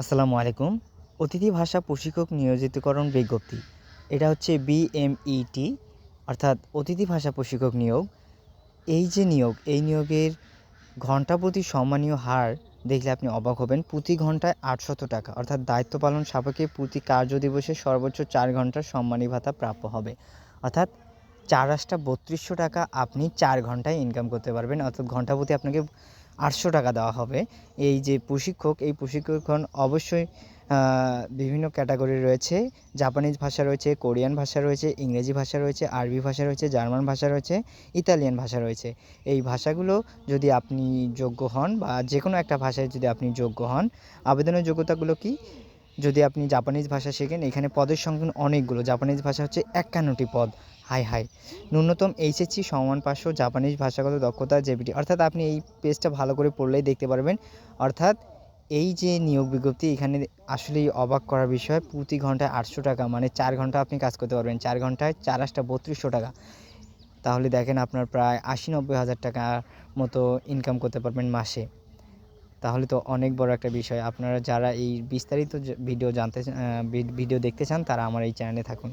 আসসালামু আলাইকুম। অতিথি ভাষা প্রশিক্ষক নিয়োজিতকরণ বিজ্ঞপ্তি। এটা হচ্ছে বিএমইটি অর্থাৎ অতিথি ভাষা প্রশিক্ষক নিয়োগ। এই যে নিয়োগ, এই নিয়োগের ঘণ্টা প্রতি সম্মানীয় হার দেখলে আপনি অবাক হবেন। প্রতি ঘন্টায় আটশত টাকা, অর্থাৎ দায়িত্ব পালন সাপেক্ষে প্রতি কার্য দিবসে সর্বোচ্চ চার ঘণ্টার সম্মানী ভাতা প্রাপ্য হবে। অর্থাৎ চার আটটা বত্রিশশো টাকা আপনি চার ঘন্টায় ইনকাম করতে পারবেন, অর্থাৎ ঘণ্টা প্রতি আপনাকে আটশো টাকা দেওয়া হবে। এই যে প্রশিক্ষক, এই প্রশিক্ষণ অবশ্যই বিভিন্ন ক্যাটাগরি রয়েছে। জাপানিজ ভাষা রয়েছে, কোরিয়ান ভাষা রয়েছে, ইংরেজি ভাষা রয়েছে, আরবি ভাষা রয়েছে, জার্মান ভাষা রয়েছে, ইতালিয়ান ভাষা রয়েছে। এই ভাষাগুলো যদি আপনি যোগ্য হন বা যে কোনো একটা ভাষায় যদি আপনি যোগ্য হন, আবেদনের যোগ্যতাগুলো কি? যদি আপনি জাপানিজ ভাষা শেখেন, এখানে পদের সংখ্যা অনেকগুলো। জাপানিজ ভাষা হচ্ছে একান্নটি পদ। High high. ন্যূনতম এইচএসসি সমান পাঁচশো জাপানিজ ভাষাগত দক্ষতা জেপিটি অর্থাৎ আপনি এই পেজটা ভালো করে পড়লেই দেখতে পারবেন। অর্থাৎ এই যে নিয়োগ বিজ্ঞপ্তি, এখানে আসলেই অবাক করার বিষয়, প্রতি ঘন্টায় আটশো টাকা মানে চার ঘণ্টা আপনি কাজ করতে পারবেন। চার ঘন্টায় চার আটটা বত্রিশশো টাকা। তাহলে দেখেন আপনার প্রায় আশি নব্বই হাজার টাকা মতো ইনকাম করতে পারবেন মাসে। তাহলে তো অনেক বড় একটা বিষয়। আপনারা যারা এই বিস্তারিত ভিডিও জানতে ভিডিও দেখতে চান তারা আমার এই চ্যানেলে থাকুন।